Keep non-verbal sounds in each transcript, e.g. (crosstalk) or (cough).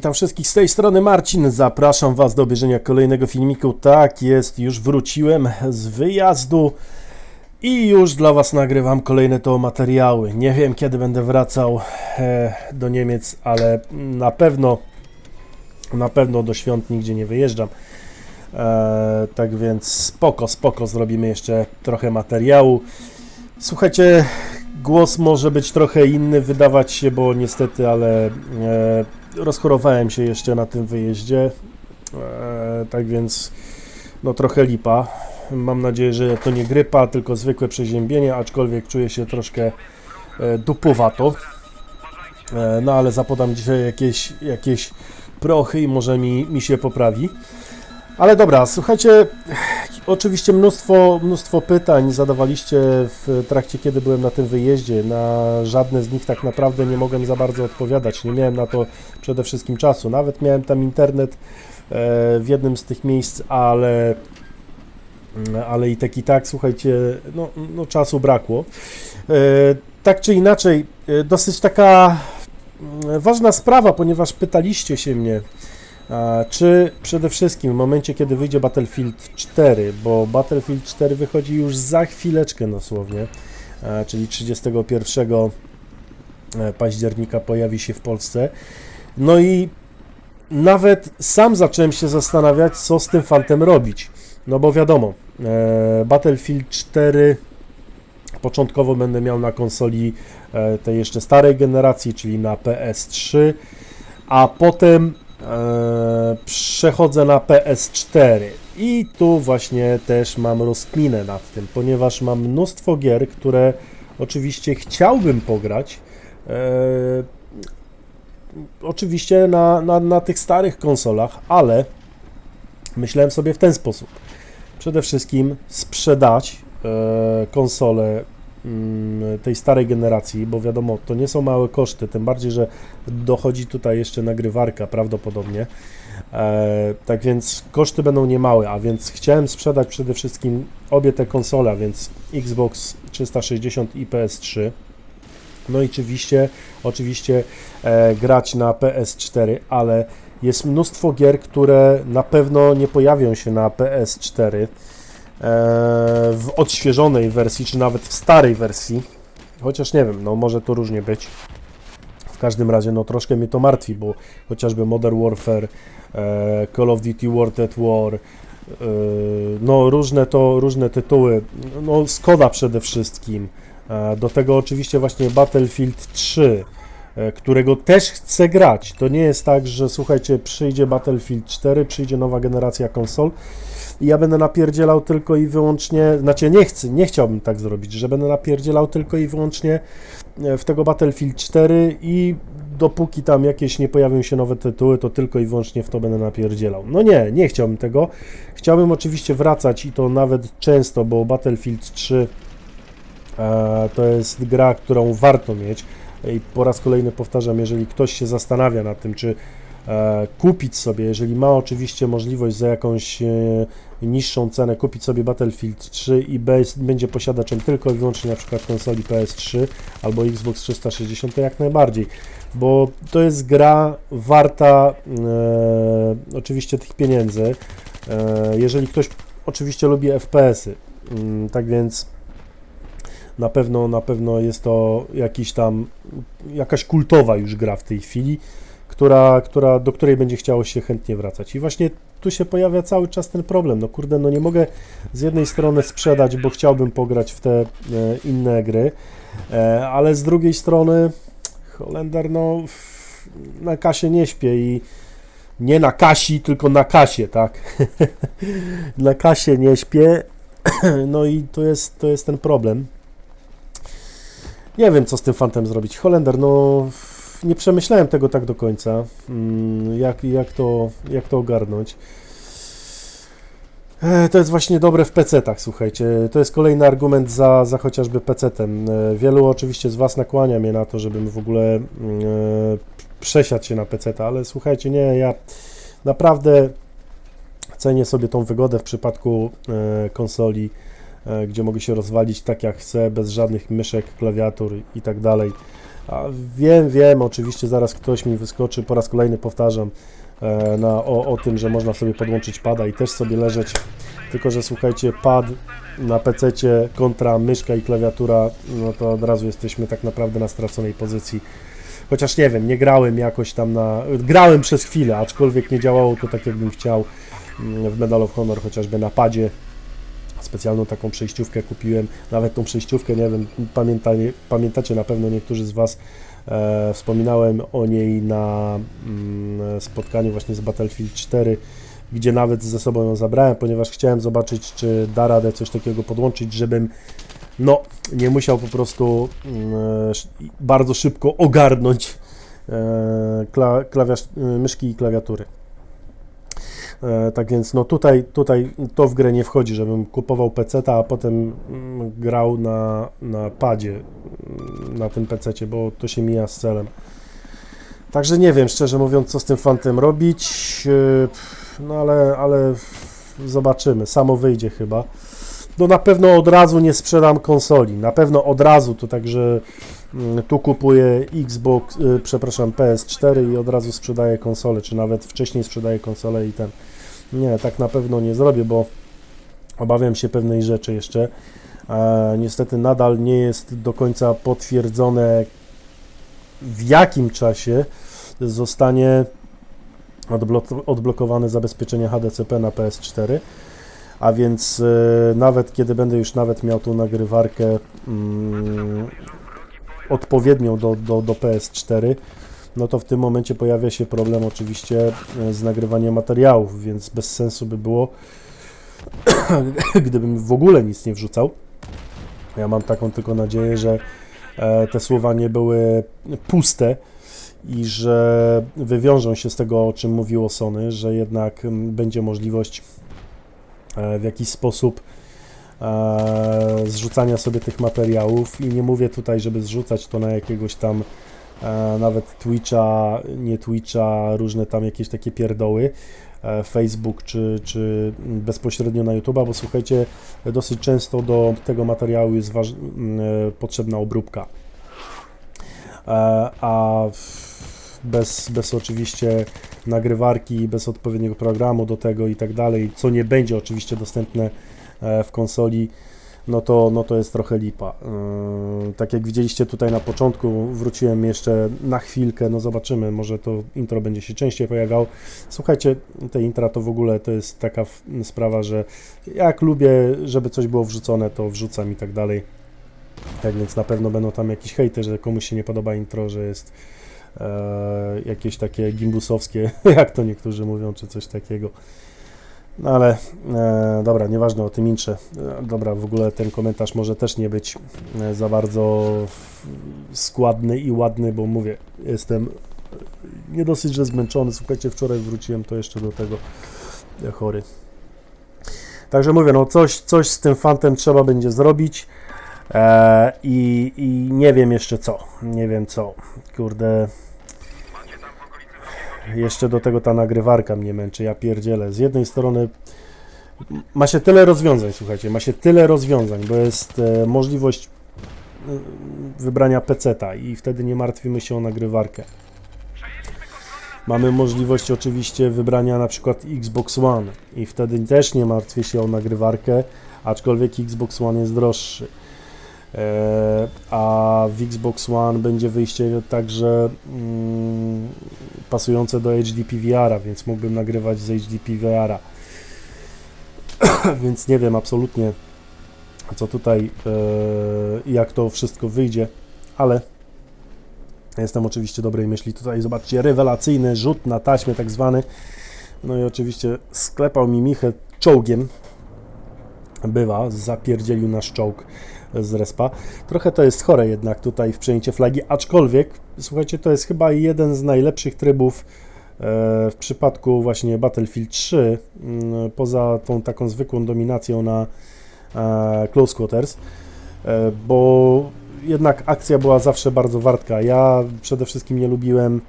Witam wszystkich z tej strony Marcin. Zapraszam Was do obejrzenia kolejnego filmiku. Tak jest, już wróciłem z wyjazdu i już dla Was nagrywam kolejne to materiały. Nie wiem kiedy będę wracał e, do Niemiec, ale na pewno na pewno do świąt nigdzie nie wyjeżdżam. E, tak więc spoko, spoko, zrobimy jeszcze trochę materiału. Słuchajcie, głos może być trochę inny, wydawać się, bo niestety, ale e, rozchorowałem się jeszcze na tym wyjeździe. E, tak więc, no trochę lipa. Mam nadzieję, że to nie grypa, tylko zwykłe przeziębienie, aczkolwiek czuję się troszkę e, dupowato. E, no ale zapodam dzisiaj jakieś, jakieś prochy i może mi, mi się poprawi. Ale dobra, słuchajcie, oczywiście mnóstwo, mnóstwo pytań zadawaliście w trakcie, kiedy byłem na tym wyjeździe. Na żadne z nich tak naprawdę nie mogłem za bardzo odpowiadać. Nie miałem na to przede wszystkim czasu. Nawet miałem tam internet e, w jednym z tych miejsc, ale, ale i tak i tak, słuchajcie, no, no czasu brakło. E, Tak czy inaczej, e, dosyć taka mm, ważna sprawa, ponieważ pytaliście się mnie, Czy przede wszystkim w momencie, kiedy wyjdzie Battlefield 4, bo Battlefield 4 wychodzi już za chwileczkę dosłownie, czyli 31 e, października pojawi się w Polsce. No i nawet sam zacząłem się zastanawiać, co z tym fantem robić. No bo wiadomo, e, Battlefield 4 początkowo będę miał na konsoli e, tej jeszcze starej generacji, czyli na PS3, a potem przechodzę na PS4 i tu właśnie też mam rozkminę nad tym, ponieważ mam mnóstwo gier, które oczywiście chciałbym pograć. E, oczywiście na, na, na tych starych konsolach, ale myślałem sobie w ten sposób. Przede wszystkim sprzedać e, konsolę tej starej generacji, bo wiadomo, to nie są małe koszty, tym bardziej, że dochodzi tutaj jeszcze nagrywarka prawdopodobnie. E, tak więc koszty będą niemałe, a więc chciałem sprzedać przede wszystkim obie te konsole, a więc Xbox 360 i PS3. No i oczywiście, oczywiście e, grać na PS4, ale jest mnóstwo gier, które na pewno nie pojawią się na PS4 e, w odświeżonej wersji, czy nawet w starej wersji. Chociaż nie wiem, no może to różnie być. W każdym razie, no troszkę mnie to martwi, bo chociażby Modern Warfare, e, Call of Duty World at War, e, no różne to, różne tytuły, no Skoda przede wszystkim, e, do tego oczywiście właśnie Battlefield 3, e, którego też chcę grać. To nie jest tak, że słuchajcie, przyjdzie Battlefield 4, przyjdzie nowa generacja konsol i ja będę napierdzielał tylko i wyłącznie, znaczy nie chcę, nie chciałbym tak zrobić, że będę napierdzielał tylko i wyłącznie e, w tego Battlefield 4 i dopóki tam jakieś nie pojawią się nowe tytuły, to tylko i wyłącznie w to będę napierdzielał. No nie, nie chciałbym tego. Chciałbym oczywiście wracać i to nawet często, bo Battlefield 3 e, to jest gra, którą warto mieć. I po raz kolejny powtarzam, jeżeli ktoś się zastanawia nad tym, czy e, kupić sobie, jeżeli ma oczywiście możliwość za jakąś e, niższą cenę kupić sobie Battlefield 3 i będzie posiadaczem tylko i wyłącznie na przykład konsoli PS3 albo Xbox 360, to jak najbardziej, bo to jest gra warta e, oczywiście tych pieniędzy, e, jeżeli ktoś oczywiście lubi FPS-y, mm, tak więc na pewno, na pewno jest to jakiś tam, jakaś kultowa już gra w tej chwili, która, która, do której będzie chciało się chętnie wracać. I właśnie tu się pojawia cały czas ten problem. No kurde, no nie mogę z jednej strony sprzedać, bo chciałbym pograć w te e, inne gry, e, ale z drugiej strony Holender, no na kasie nie śpię i nie na kasi, tylko na kasie, tak? (laughs) na kasie nie śpię, (clears throat) no i to jest, to jest ten problem. Nie wiem, co z tym fantem zrobić. Holender, no nie przemyślałem tego tak do końca, mm, jak, jak, to, jak to ogarnąć. E, To jest właśnie dobre w PC-tach, słuchajcie. To jest kolejny argument za, za chociażby PC-tem. E, Wielu oczywiście z Was nakłania mnie na to, żebym w ogóle mm, e, przesiadł się na PC-ta, ale słuchajcie, nie, ja naprawdę cenię sobie tą wygodę w przypadku e, konsoli, gdzie mogę się rozwalić tak jak chcę, bez żadnych myszek, klawiatur i tak dalej. A wiem, wiem, oczywiście zaraz ktoś mi wyskoczy, po raz kolejny powtarzam e, na, o, o tym, że można sobie podłączyć pada i też sobie leżeć. Tylko, że słuchajcie, pad na PC kontra myszka i klawiatura, no to od razu jesteśmy tak naprawdę na straconej pozycji. Chociaż nie wiem, nie grałem jakoś tam na. Grałem przez chwilę, aczkolwiek nie działało to tak, jakbym chciał mm, w Medal of Honor, chociażby na padzie. Specjalną taką przejściówkę kupiłem. Nawet tą przejściówkę, nie wiem, pamięta, pamiętacie na pewno niektórzy z Was. E, wspominałem o niej na mm, spotkaniu właśnie z Battlefield 4, gdzie nawet ze sobą ją zabrałem, ponieważ chciałem zobaczyć, czy da radę coś takiego podłączyć, żebym no, nie musiał po prostu mm, sz- bardzo szybko ogarnąć e, kla, klawiasz, e, myszki i klawiatury. E, tak więc no tutaj, tutaj to w grę nie wchodzi, żebym kupował PC, a potem mm, grał na, na padzie mm, na tym PC, bo to się mija z celem. Także nie wiem, szczerze mówiąc, co z tym fantem robić, e, no ale, ale zobaczymy, samo wyjdzie chyba. No na pewno od razu nie sprzedam konsoli, na pewno od razu, to także tu kupuję Xbox, y, przepraszam, PS4 i od razu sprzedaję konsolę, czy nawet wcześniej sprzedaję konsolę i ten. Nie, tak na pewno nie zrobię, bo obawiam się pewnej rzeczy jeszcze. E, niestety nadal nie jest do końca potwierdzone, w jakim czasie zostanie odblo- odblokowane zabezpieczenie HDCP na PS4. A więc e, nawet kiedy będę już nawet miał tą nagrywarkę mm, odpowiednią do, do, do PS4, no to w tym momencie pojawia się problem oczywiście e, z nagrywaniem materiałów, więc bez sensu by było, (coughs) gdybym w ogóle nic nie wrzucał. Ja mam taką tylko nadzieję, że e, te słowa nie były puste i że wywiążą się z tego, o czym mówiło Sony, że jednak mm, będzie możliwość e, w jakiś sposób e, zrzucania sobie tych materiałów i nie mówię tutaj, żeby zrzucać to na jakiegoś tam e, nawet Twitcha, nie Twitcha, różne tam jakieś takie pierdoły, e, Facebook czy, czy bezpośrednio na YouTube'a, bo słuchajcie, dosyć często do tego materiału jest waż, m, e, potrzebna obróbka. A bez, bez oczywiście nagrywarki, bez odpowiedniego programu do tego i tak dalej, co nie będzie oczywiście dostępne w konsoli, no to, no to jest trochę lipa. Yy, Tak jak widzieliście tutaj na początku, wróciłem jeszcze na chwilkę, no zobaczymy, może to intro będzie się częściej pojawiało. Słuchajcie, te intra to w ogóle to jest taka sprawa, że jak lubię, żeby coś było wrzucone, to wrzucam i tak dalej. Tak więc na pewno będą tam jakieś hejty, że komuś się nie podoba intro, że jest e, jakieś takie gimbusowskie, (laughs) jak to niektórzy mówią, czy coś takiego. No ale e, dobra, nieważne o tym intrze. E, dobra, w ogóle ten komentarz może też nie być e, za bardzo składny i ładny, bo mówię, jestem e, nie dosyć, że zmęczony. Słuchajcie, wczoraj wróciłem to jeszcze do tego e, chory. Także mówię, no coś, coś z tym fantem trzeba będzie zrobić. E, i, I nie wiem jeszcze co. Nie wiem co. Kurde. Jeszcze do tego ta nagrywarka mnie męczy, ja pierdzielę. Z jednej strony ma się tyle rozwiązań, słuchajcie, ma się tyle rozwiązań, bo jest e, możliwość e, wybrania peceta i wtedy nie martwimy się o nagrywarkę. Mamy możliwość oczywiście wybrania na przykład Xbox One i wtedy też nie martwię się o nagrywarkę, aczkolwiek Xbox One jest droższy. E, a w Xbox One będzie wyjście także mm, pasujące do HDP VR-a, więc mógłbym nagrywać z HDP VR-a. (coughs) więc nie wiem absolutnie, co tutaj, e, jak to wszystko wyjdzie, ale jestem oczywiście dobrej myśli. Tutaj zobaczcie, rewelacyjny rzut na taśmę tak zwany. No i oczywiście sklepał mi Michę czołgiem. Bywa, zapierdzielił nasz czołg z respa. Trochę to jest chore jednak tutaj w przejęcie flagi, aczkolwiek, słuchajcie, to jest chyba jeden z najlepszych trybów e, w przypadku właśnie Battlefield 3, mm, poza tą taką zwykłą dominacją na e, Close Quarters, e, bo jednak akcja była zawsze bardzo wartka. Ja przede wszystkim nie lubiłem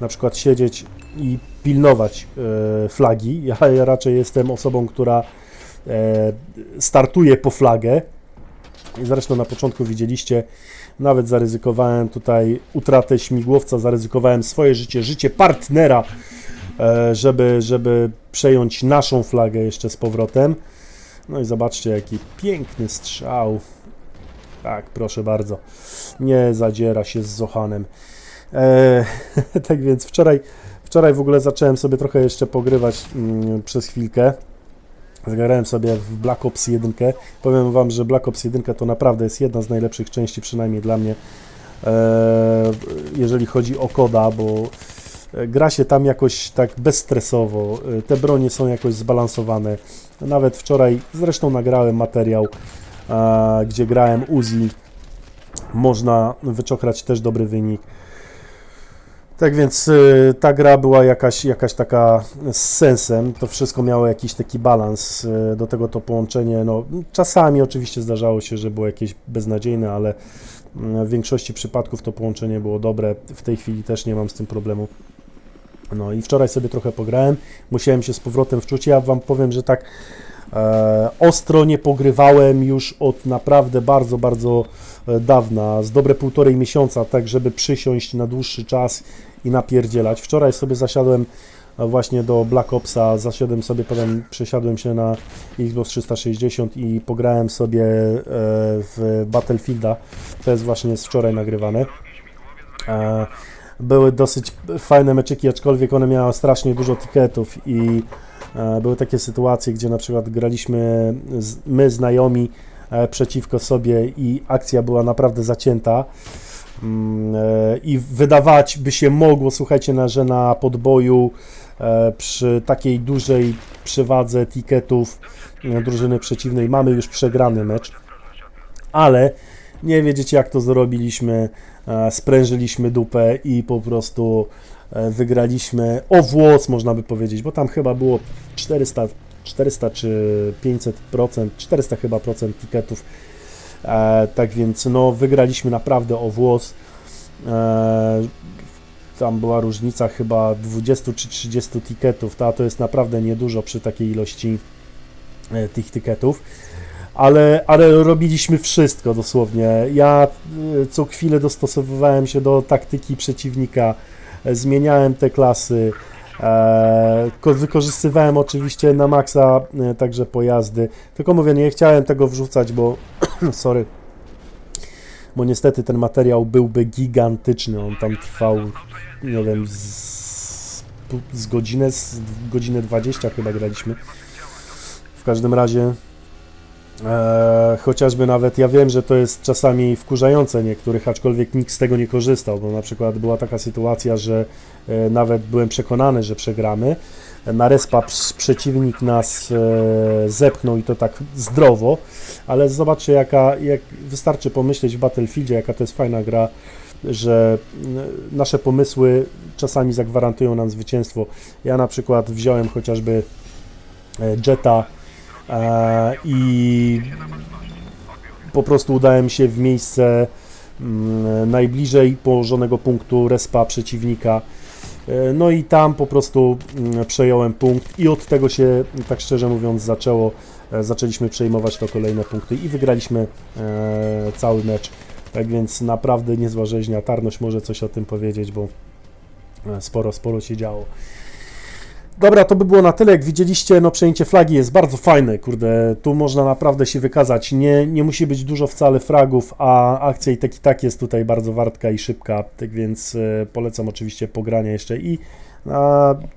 na przykład siedzieć i pilnować flagi. Ja raczej jestem osobą, która startuje po flagę, zresztą na początku widzieliście, nawet zaryzykowałem tutaj utratę śmigłowca, zaryzykowałem swoje życie, życie partnera, e, żeby, żeby przejąć naszą flagę jeszcze z powrotem. No i zobaczcie, jaki piękny strzał. Tak, proszę bardzo. Nie zadziera się z Zohanem. E, (laughs) tak więc wczoraj, wczoraj w ogóle zacząłem sobie trochę jeszcze pogrywać mm, przez chwilkę. Zagrałem sobie w Black Ops 1. Powiem Wam, że Black Ops 1 to naprawdę jest jedna z najlepszych części, przynajmniej dla mnie, e, jeżeli chodzi o koda, bo e, gra się tam jakoś tak bezstresowo, e, te bronie są jakoś zbalansowane. Nawet wczoraj zresztą nagrałem materiał, gdzie grałem Uzi. Można wyczochrać też dobry wynik. Tak więc y, ta gra była jakaś, jakaś taka z sensem, to wszystko miało jakiś taki balans, y, do tego to połączenie, no czasami oczywiście zdarzało się, że było jakieś beznadziejne, ale mm, w większości przypadków to połączenie było dobre, w tej chwili też nie mam z tym problemu. No i wczoraj sobie trochę pograłem, musiałem się z powrotem wczuć, ja Wam powiem, że tak ostro nie pogrywałem już od naprawdę bardzo, bardzo e, dawna, z dobre półtorej miesiąca, tak żeby przysiąść na dłuższy czas i napierdzielać. Wczoraj sobie zasiadłem e, właśnie do Black Opsa, zasiadłem sobie, potem przesiadłem się na Xbox 360 i pograłem sobie e, w Battlefielda, to jest właśnie z wczoraj nagrywane. E, Były dosyć fajne meczyki, aczkolwiek one miały strasznie dużo tiketów i e, były takie sytuacje, gdzie na przykład graliśmy my znajomi e, przeciwko sobie i akcja była naprawdę zacięta. Mm, e, I wydawać by się mogło, słuchajcie, na, że na podboju e, przy takiej dużej przewadze tiketów e, drużyny przeciwnej mamy już przegrany mecz, ale nie wiedziecie jak to zrobiliśmy, e, sprężyliśmy dupę i po prostu e, wygraliśmy o włos, można by powiedzieć, bo tam chyba było 400, 400 czy 500%, 400 chyba procent tiketów, e, tak więc no wygraliśmy naprawdę o włos. E, tam była różnica chyba 20 czy 30 tiketów, ta to jest naprawdę niedużo przy takiej ilości e, tych tiketów ale, ale robiliśmy wszystko dosłownie. Ja co chwilę dostosowywałem się do taktyki przeciwnika, e, zmieniałem te klasy, e, ko- wykorzystywałem oczywiście na maksa e, także pojazdy, tylko mówię, nie chciałem tego wrzucać, bo (clears throat) sorry, bo niestety ten materiał byłby gigantyczny, on tam trwał, nie wiem, z, z godzinę, z godzinę 20 chyba graliśmy. W każdym razie E, chociażby nawet ja wiem, że to jest czasami wkurzające niektórych, aczkolwiek nikt z tego nie korzystał, bo na przykład była taka sytuacja, że e, nawet byłem przekonany, że przegramy. Na respa przeciwnik nas e, zepchnął i to tak zdrowo, ale zobaczcie, jaka, jak wystarczy pomyśleć w Battlefieldzie, jaka to jest fajna gra, że nasze pomysły czasami zagwarantują nam zwycięstwo. Ja na przykład wziąłem chociażby Jetta i po prostu udałem się w miejsce mm, najbliżej położonego punktu respa przeciwnika. E, No i tam po prostu mm, przejąłem punkt i od tego się, tak szczerze mówiąc, zaczęło. E, Zaczęliśmy przejmować to kolejne punkty i wygraliśmy e, cały mecz. Tak więc naprawdę niezła rzeźnia. Tarność może coś o tym powiedzieć, bo e, sporo, sporo się działo. Dobra, to by było na tyle. Jak widzieliście, no przejęcie flagi jest bardzo fajne, kurde, tu można naprawdę się wykazać. Nie, nie musi być dużo wcale fragów, a akcja i tak i tak jest tutaj bardzo wartka i szybka, tak więc e, polecam oczywiście pogrania jeszcze i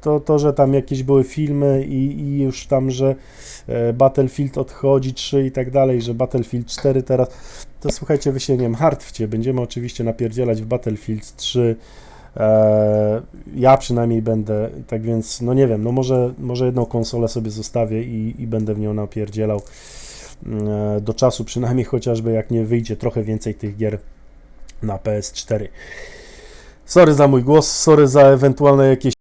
to, to, że tam jakieś były filmy i, i już tam, że e, Battlefield odchodzi 3 i tak dalej, że Battlefield 4 teraz, to słuchajcie, wy się nie martwcie, będziemy oczywiście napierdzielać w Battlefield 3, E, ja przynajmniej będę, tak więc, no nie wiem, no może, może jedną konsolę sobie zostawię i, i będę w nią napierdzielał e, do czasu, przynajmniej (laughs) chociażby jak nie wyjdzie trochę więcej tych gier na PS4. Sorry za mój głos, sorry za ewentualne jakieś